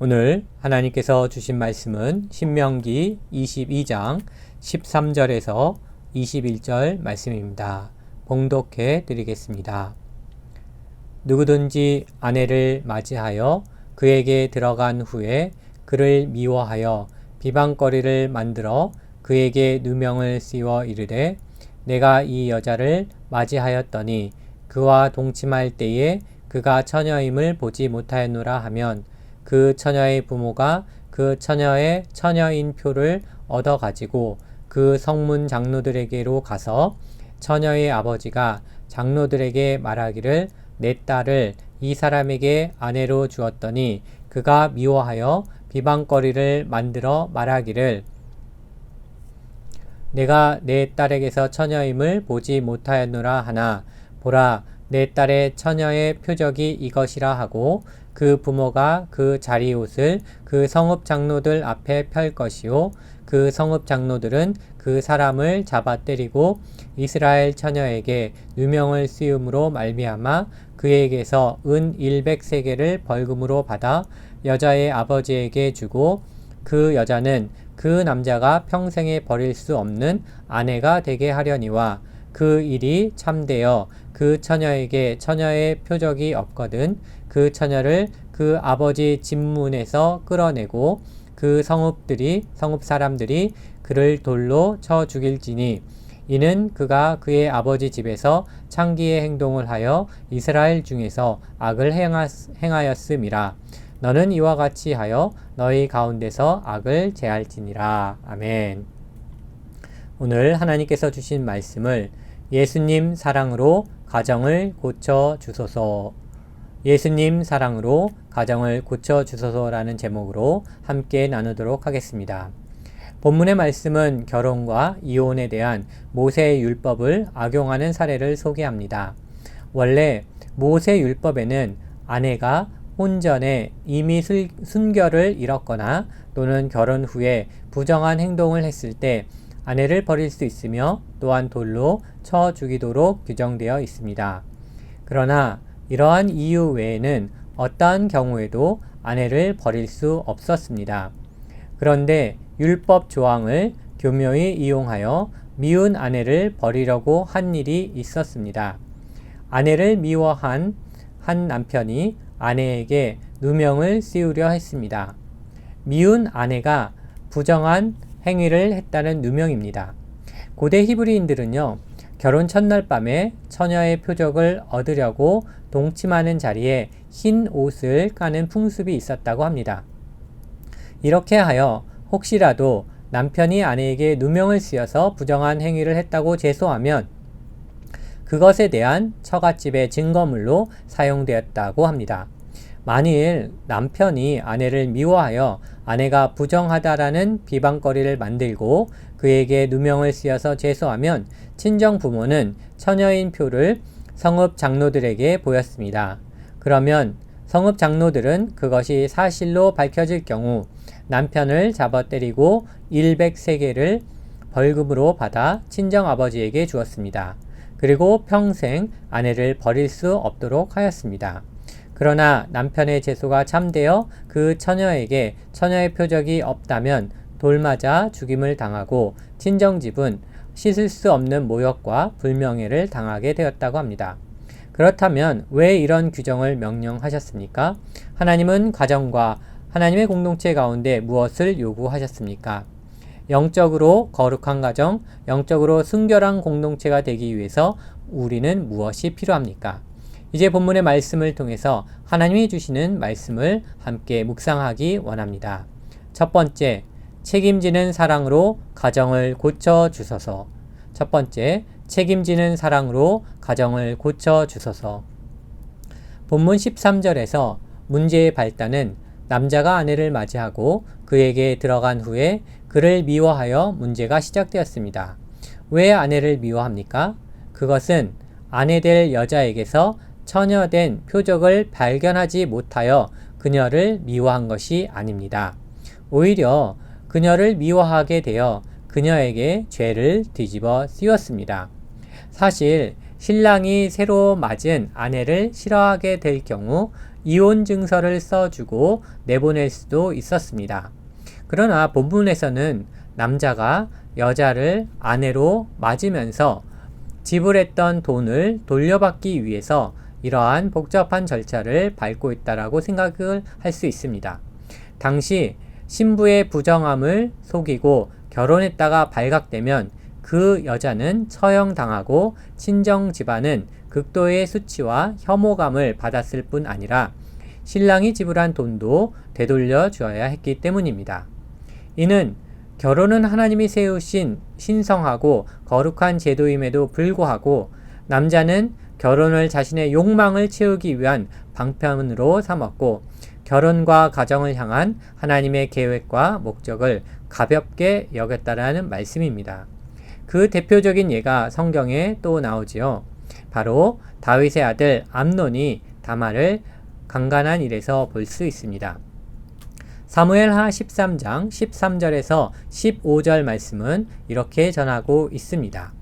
오늘 하나님께서 주신 말씀은 신명기 22장 13절에서 21절 말씀입니다. 봉독해 드리겠습니다. 누구든지 아내를 맞이하여 그에게 들어간 후에 그를 미워하여 비방거리를 만들어 그에게 누명을 씌워 이르되 내가 이 여자를 맞이하였더니 그와 동침할 때에 그가 처녀임을 보지 못하였노라 하면 그 처녀의 부모가 그 처녀의 처녀인 표를 얻어 가지고 그 성문 장로들에게로 가서 처녀의 아버지가 장로들에게 말하기를 내 딸을 이 사람에게 아내로 주었더니 그가 미워하여 비방거리를 만들어 말하기를 내가 내 딸에게서 처녀임을 보지 못하였노라 하나 보라 내 딸의 처녀의 표적이 이것이라 하고 그 부모가 그 자리 옷을 그 성읍 장로들 앞에 펼 것이요. 그 성읍 장로들은 그 사람을 잡아 때리고 이스라엘 처녀에게 누명을 씌움으로 말미암아 그에게서 은 100세계를 벌금으로 받아 여자의 아버지에게 주고 그 여자는 그 남자가 평생에 버릴 수 없는 아내가 되게 하려니와 그 일이 참되어 그 처녀에게 처녀의 표적이 없거든 그 처녀를 그 아버지 집문에서 끌어내고 그 성읍들이 성읍 사람들이 그를 돌로 쳐 죽일지니 이는 그가 그의 아버지 집에서 창기의 행동을 하여 이스라엘 중에서 악을 행하였음이라. 너는 이와 같이 하여 너희 가운데서 악을 제할지니라. 아멘. 오늘 하나님께서 주신 말씀을 예수님 사랑으로 가정을 고쳐 주소서. 예수님 사랑으로 가정을 고쳐 주소서라는 제목으로 함께 나누도록 하겠습니다. 본문의 말씀은 결혼과 이혼에 대한 모세의 율법을 악용하는 사례를 소개합니다. 원래 모세 율법에는 아내가 혼전에 이미 순결을 잃었거나 또는 결혼 후에 부정한 행동을 했을 때 아내를 버릴 수 있으며 또한 돌로 쳐 죽이도록 규정되어 있습니다. 그러나 이러한 이유 외에는 어떠한 경우에도 아내를 버릴 수 없었습니다. 그런데 율법 조항을 교묘히 이용하여 미운 아내를 버리려고 한 일이 있었습니다. 아내를 미워한 한 남편이 아내에게 누명을 씌우려 했습니다. 미운 아내가 부정한 행위를 했다는 누명입니다. 고대 히브리인들은요, 결혼 첫날 밤에 처녀의 표적을 얻으려고 동침하는 자리에 흰 옷을 까는 풍습이 있었다고 합니다. 이렇게 하여 혹시라도 남편이 아내에게 누명을 씌어서 부정한 행위를 했다고 제소하면 그것에 대한 처갓집의 증거물로 사용되었다고 합니다. 만일 남편이 아내를 미워하여 아내가 부정하다라는 비방거리를 만들고 그에게 누명을 씌어서 제소하면 친정 부모는 처녀인 표를 성읍 장로들에게 보였습니다. 그러면 성읍 장로들은 그것이 사실로 밝혀질 경우 남편을 잡아 때리고 100세계를 벌금으로 받아 친정 아버지에게 주었습니다. 그리고 평생 아내를 버릴 수 없도록 하였습니다. 그러나 남편의 재소가 참되어 그 처녀에게 처녀의 표적이 없다면 돌맞아 죽임을 당하고 친정집은 씻을 수 없는 모욕과 불명예를 당하게 되었다고 합니다. 그렇다면 왜 이런 규정을 명령하셨습니까? 하나님은 가정과 하나님의 공동체 가운데 무엇을 요구하셨습니까? 영적으로 거룩한 가정, 영적으로 순결한 공동체가 되기 위해서 우리는 무엇이 필요합니까? 이제 본문의 말씀을 통해서 하나님이 주시는 말씀을 함께 묵상하기 원합니다. 첫 번째, 책임지는 사랑으로 가정을 고쳐 주소서. 첫 번째, 책임지는 사랑으로 가정을 고쳐 주소서. 본문 13절에서 문제의 발단은 남자가 아내를 맞이하고 그에게 들어간 후에 그를 미워하여 문제가 시작되었습니다. 왜 아내를 미워합니까? 그것은 아내 될 여자에게서 처녀된 표적을 발견하지 못하여 그녀를 미워한 것이 아닙니다. 오히려 그녀를 미워하게 되어 그녀에게 죄를 뒤집어 씌웠습니다. 사실 신랑이 새로 맞은 아내를 싫어하게 될 경우 이혼 증서를 써주고 내보낼 수도 있었습니다. 그러나 본문에서는 남자가 여자를 아내로 맞으면서 지불했던 돈을 돌려받기 위해서 이러한 복잡한 절차를 밟고 있다라고 생각을 할 수 있습니다. 당시 신부의 부정함을 속이고 결혼했다가 발각되면 그 여자는 처형당하고 친정 집안은 극도의 수치와 혐오감을 받았을 뿐 아니라 신랑이 지불한 돈도 되돌려 주어야 했기 때문입니다. 이는 결혼은 하나님이 세우신 신성하고 거룩한 제도임에도 불구하고 남자는 결혼을 자신의 욕망을 채우기 위한 방편으로 삼았고 결혼과 가정을 향한 하나님의 계획과 목적을 가볍게 여겼다라는 말씀입니다. 그 대표적인 예가 성경에 또 나오지요. 바로 다윗의 아들 암논이 다말을 강간한 일에서 볼 수 있습니다. 사무엘하 13장 13절에서 15절 말씀은 이렇게 전하고 있습니다.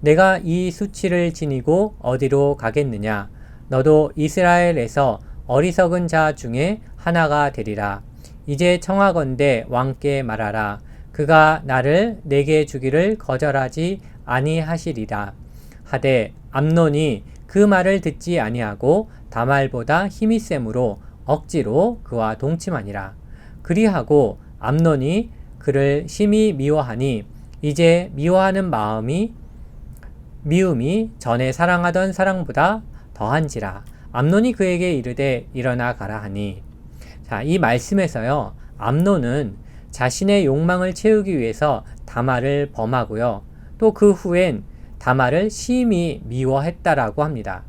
내가 이 수치를 지니고 어디로 가겠느냐? 너도 이스라엘에서 어리석은 자 중에 하나가 되리라. 이제 청하건대 왕께 말하라. 그가 나를 내게 주기를 거절하지 아니하시리라. 하되 암논이 그 말을 듣지 아니하고 다말보다 힘이 세므로 억지로 그와 동침하니라. 그리하고 암논이 그를 심히 미워하니 이제 미워하는 마음이 미움이 전에 사랑하던 사랑보다 더한지라. 암논이 그에게 이르되 일어나 가라 하니. 자, 이 말씀에서요. 암논은 자신의 욕망을 채우기 위해서 다말을 범하고요. 또 그 후엔 다말을 심히 미워했다라고 합니다.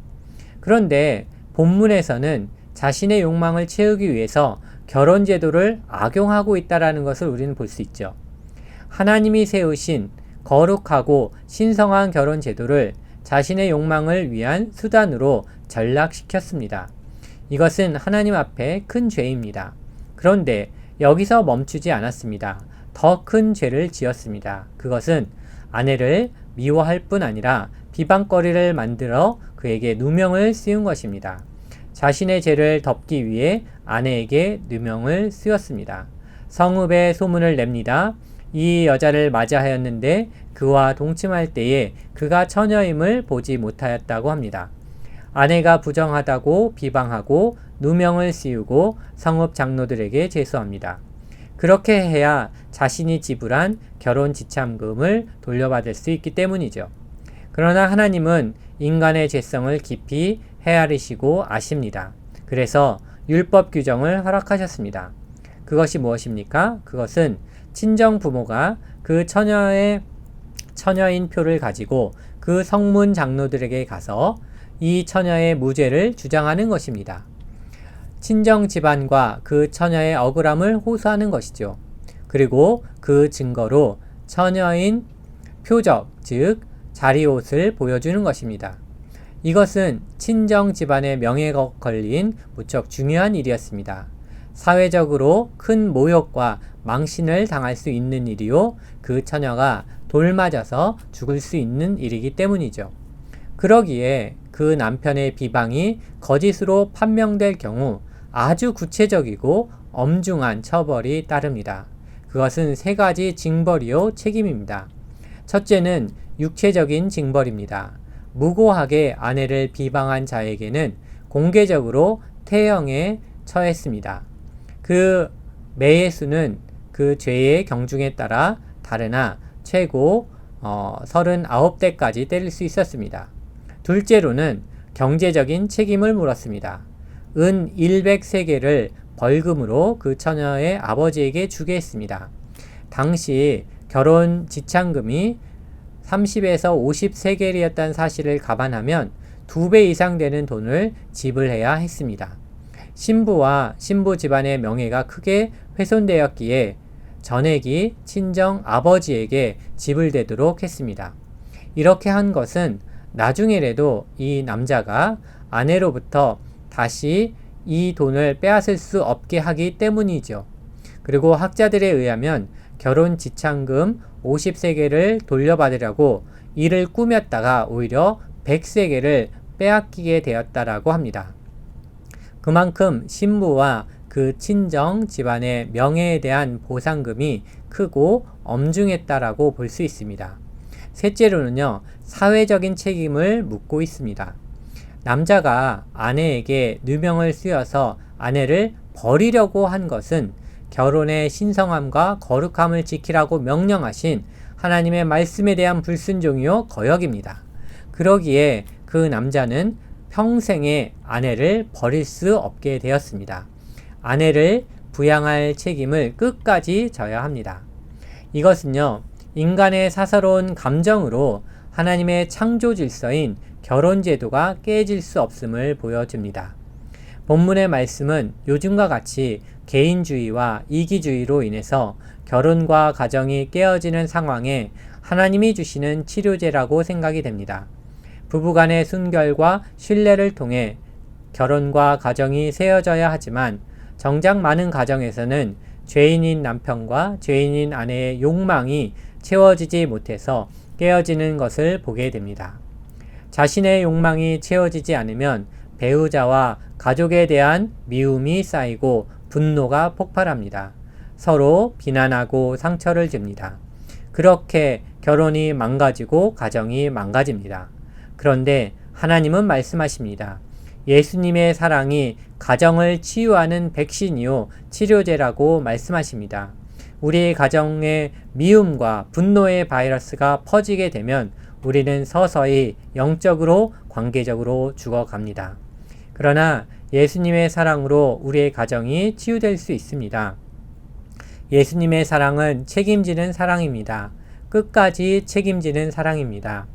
그런데 본문에서는 자신의 욕망을 채우기 위해서 결혼 제도를 악용하고 있다라는 것을 우리는 볼 수 있죠. 하나님이 세우신 거룩하고 신성한 결혼 제도를 자신의 욕망을 위한 수단으로 전락시켰습니다. 이것은 하나님 앞에 큰 죄입니다. 그런데 여기서 멈추지 않았습니다. 더 큰 죄를 지었습니다. 그것은 아내를 미워할 뿐 아니라 비방거리를 만들어 그에게 누명을 씌운 것입니다. 자신의 죄를 덮기 위해 아내에게 누명을 쓰였습니다. 성읍에 소문을 냅니다. 이 여자를 맞이하였는데 그와 동침할 때에 그가 처녀임을 보지 못하였다고 합니다. 아내가 부정하다고 비방하고 누명을 씌우고 성읍 장로들에게 제수합니다. 그렇게 해야 자신이 지불한 결혼 지참금을 돌려받을 수 있기 때문이죠. 그러나 하나님은 인간의 죄성을 깊이 헤아리시고 아십니다. 그래서 율법 규정을 허락하셨습니다. 그것이 무엇입니까? 그것은 친정 부모가 그 처녀의 처녀인 표를 가지고 그 성문 장로들에게 가서 이 처녀의 무죄를 주장하는 것입니다. 친정 집안과 그 처녀의 억울함을 호소하는 것이죠. 그리고 그 증거로 처녀인 표적, 즉 자리옷을 보여주는 것입니다. 이것은 친정 집안의 명예가 걸린 무척 중요한 일이었습니다. 사회적으로 큰 모욕과 망신을 당할 수 있는 일이요. 그 처녀가 돌 맞아서 죽을 수 있는 일이기 때문이죠. 그러기에 그 남편의 비방이 거짓으로 판명될 경우 아주 구체적이고 엄중한 처벌이 따릅니다. 그것은 세 가지 징벌이요 책임입니다. 첫째는 육체적인 징벌입니다. 무고하게 아내를 비방한 자에게는 공개적으로 태형에 처했습니다. 그 매의 수는 그 죄의 경중에 따라 다르나 최고 어, 39대까지 때릴 수 있었습니다. 둘째로는 경제적인 책임을 물었습니다. 은 100세계를 벌금으로 그 처녀의 아버지에게 주게 했습니다. 당시 결혼 지참금이 30에서 50세겔이었다는 사실을 감안하면 두 배 이상 되는 돈을 지불해야 했습니다. 신부와 신부 집안의 명예가 크게 훼손되었기에 전액이 친정 아버지에게 지불되도록 했습니다. 이렇게 한 것은 나중에라도 이 남자가 아내로부터 다시 이 돈을 빼앗을 수 없게 하기 때문이죠. 그리고 학자들에 의하면 결혼 지참금 50세계를 돌려받으려고 이를 꾸몄다가 오히려 100세계를 빼앗기게 되었다라고 합니다. 그만큼 신부와 그 친정 집안의 명예에 대한 보상금이 크고 엄중했다라고 볼 수 있습니다. 셋째로는요, 사회적인 책임을 묻고 있습니다. 남자가 아내에게 누명을 쓰여서 아내를 버리려고 한 것은 결혼의 신성함과 거룩함을 지키라고 명령하신 하나님의 말씀에 대한 불순종이요 거역입니다. 그러기에 그 남자는 평생의 아내를 버릴 수 없게 되었습니다. 아내를 부양할 책임을 끝까지 져야 합니다. 이것은요, 인간의 사사로운 감정으로 하나님의 창조 질서인 결혼 제도가 깨질 수 없음을 보여줍니다. 본문의 말씀은 요즘과 같이 개인주의와 이기주의로 인해서 결혼과 가정이 깨어지는 상황에 하나님이 주시는 치료제라고 생각이 됩니다. 부부간의 순결과 신뢰를 통해 결혼과 가정이 세워져야 하지만 정작 많은 가정에서는 죄인인 남편과 죄인인 아내의 욕망이 채워지지 못해서 깨어지는 것을 보게 됩니다. 자신의 욕망이 채워지지 않으면 배우자와 가족에 대한 미움이 쌓이고 분노가 폭발합니다. 서로 비난하고 상처를 줍니다. 그렇게 결혼이 망가지고 가정이 망가집니다. 그런데 하나님은 말씀하십니다. 예수님의 사랑이 가정을 치유하는 백신이요 치료제라고 말씀하십니다. 우리 가정의 미움과 분노의 바이러스가 퍼지게 되면 우리는 서서히 영적으로 관계적으로 죽어갑니다. 그러나 예수님의 사랑으로 우리의 가정이 치유될 수 있습니다. 예수님의 사랑은 책임지는 사랑입니다. 끝까지 책임지는 사랑입니다.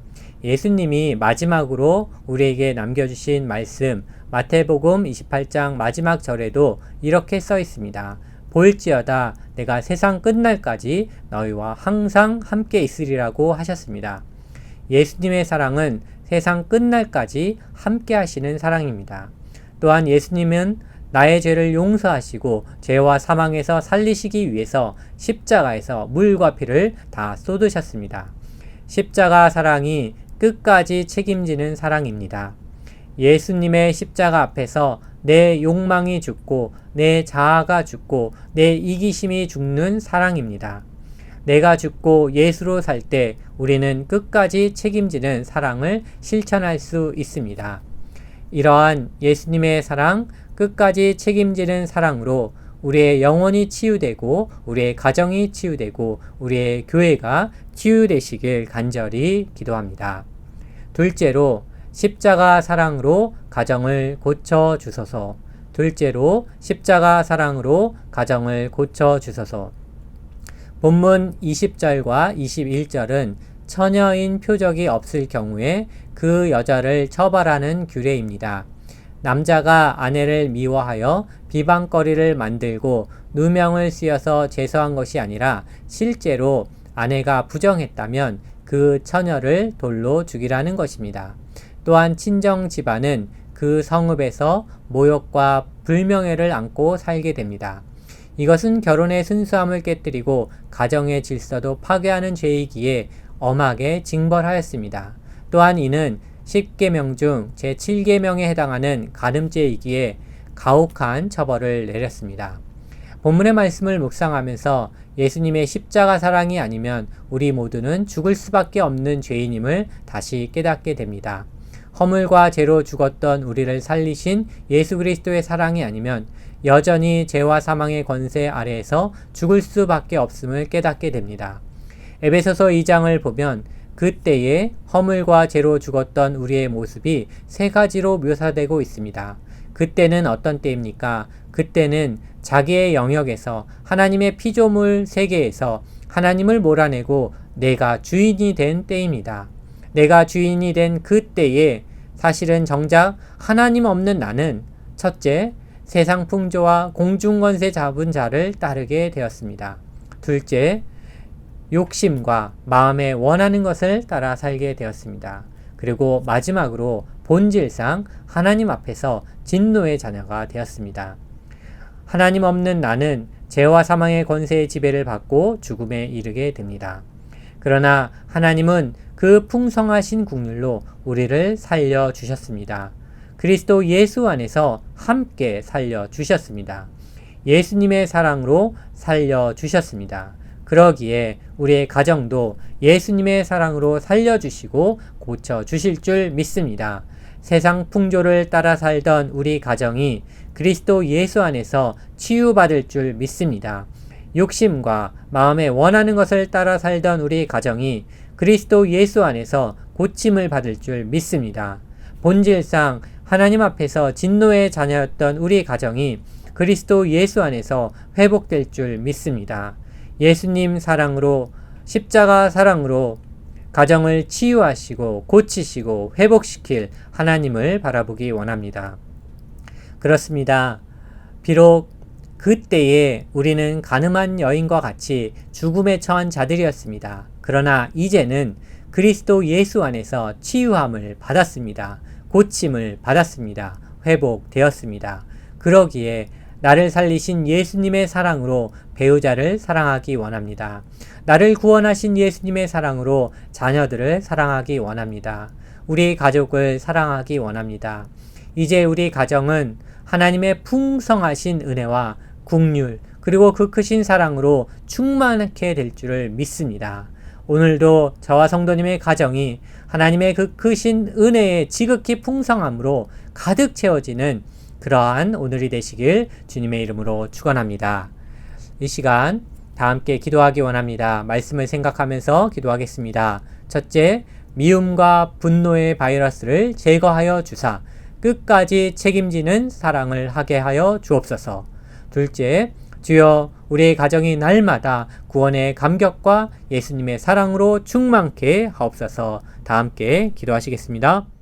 예수님이 마지막으로 우리에게 남겨주신 말씀, 마태복음 28장 마지막 절에도 이렇게 써 있습니다. 볼지어다 내가 세상 끝날까지 너희와 항상 함께 있으리라고 하셨습니다. 예수님의 사랑은 세상 끝날까지 함께 하시는 사랑입니다. 또한 예수님은 나의 죄를 용서하시고 죄와 사망에서 살리시기 위해서 십자가에서 물과 피를 다 쏟으셨습니다. 십자가 사랑이 끝까지 책임지는 사랑입니다. 예수님의 십자가 앞에서 내 욕망이 죽고 내 자아가 죽고 내 이기심이 죽는 사랑입니다. 내가 죽고 예수로 살 때 우리는 끝까지 책임지는 사랑을 실천할 수 있습니다. 이러한 예수님의 사랑, 끝까지 책임지는 사랑으로 우리의 영혼이 치유되고 우리의 가정이 치유되고 우리의 교회가 치유되시길 간절히 기도합니다. 둘째로 십자가 사랑으로 가정을 고쳐 주소서. 둘째로 십자가 사랑으로 가정을 고쳐 주소서. 본문 20절과 21절은 처녀인 표적이 없을 경우에 그 여자를 처벌하는 규례입니다. 남자가 아내를 미워하여 비방거리를 만들고 누명을 쓰여서 제소한 것이 아니라 실제로 아내가 부정했다면 그 처녀를 돌로 죽이라는 것입니다. 또한 친정 집안은 그 성읍에서 모욕과 불명예를 안고 살게 됩니다. 이것은 결혼의 순수함을 깨뜨리고 가정의 질서도 파괴하는 죄이기에 엄하게 징벌하였습니다. 또한 이는 10계명 중 제7계명에 해당하는 가늠죄이기에 가혹한 처벌을 내렸습니다. 본문의 말씀을 묵상하면서 예수님의 십자가 사랑이 아니면 우리 모두는 죽을 수밖에 없는 죄인임을 다시 깨닫게 됩니다. 허물과 죄로 죽었던 우리를 살리신 예수 그리스도의 사랑이 아니면 여전히 죄와 사망의 권세 아래에서 죽을 수밖에 없음을 깨닫게 됩니다. 에베소서 2장을 보면 그때에 허물과 죄로 죽었던 우리의 모습이 세 가지로 묘사되고 있습니다. 그때는 어떤 때입니까? 그때는 자기의 영역에서 하나님의 피조물 세계에서 하나님을 몰아내고 내가 주인이 된 때입니다. 내가 주인이 된 그 때에 사실은 정작 하나님 없는 나는 첫째, 세상 풍조와 공중권세 잡은 자를 따르게 되었습니다. 둘째, 욕심과 마음에 원하는 것을 따라 살게 되었습니다. 그리고 마지막으로 본질상 하나님 앞에서 진노의 자녀가 되었습니다. 하나님 없는 나는 죄와 사망의 권세의 지배를 받고 죽음에 이르게 됩니다. 그러나 하나님은 그 풍성하신 국률로 우리를 살려 주셨습니다. 그리스도 예수 안에서 함께 살려 주셨습니다. 예수님의 사랑으로 살려 주셨습니다. 그러기에 우리의 가정도 예수님의 사랑으로 살려주시고 고쳐주실 줄 믿습니다. 세상 풍조를 따라 살던 우리 가정이 그리스도 예수 안에서 치유받을 줄 믿습니다. 욕심과 마음에 원하는 것을 따라 살던 우리 가정이 그리스도 예수 안에서 고침을 받을 줄 믿습니다. 본질상 하나님 앞에서 진노의 자녀였던 우리 가정이 그리스도 예수 안에서 회복될 줄 믿습니다. 예수님 사랑으로 십자가 사랑으로 가정을 치유하시고 고치시고 회복시킬 하나님을 바라보기 원합니다. 그렇습니다. 비록 그때에 우리는 가늠한 여인과 같이 죽음에 처한 자들이었습니다. 그러나 이제는 그리스도 예수 안에서 치유함을 받았습니다. 고침을 받았습니다. 회복되었습니다. 그러기에 나를 살리신 예수님의 사랑으로 배우자를 사랑하기 원합니다. 나를 구원하신 예수님의 사랑으로 자녀들을 사랑하기 원합니다. 우리 가족을 사랑하기 원합니다. 이제 우리 가정은 하나님의 풍성하신 은혜와 국률 그리고 그 크신 사랑으로 충만하게 될 줄을 믿습니다. 오늘도 저와 성도님의 가정이 하나님의 그 크신 은혜의 지극히 풍성함으로 가득 채워지는 그러한 오늘이 되시길 주님의 이름으로 축원합니다. 이 시간 다 함께 기도하기 원합니다. 말씀을 생각하면서 기도하겠습니다. 첫째, 미움과 분노의 바이러스를 제거하여 주사 끝까지 책임지는 사랑을 하게 하여 주옵소서. 둘째, 주여 우리의 가정이 날마다 구원의 감격과 예수님의 사랑으로 충만케 하옵소서. 다 함께 기도하시겠습니다.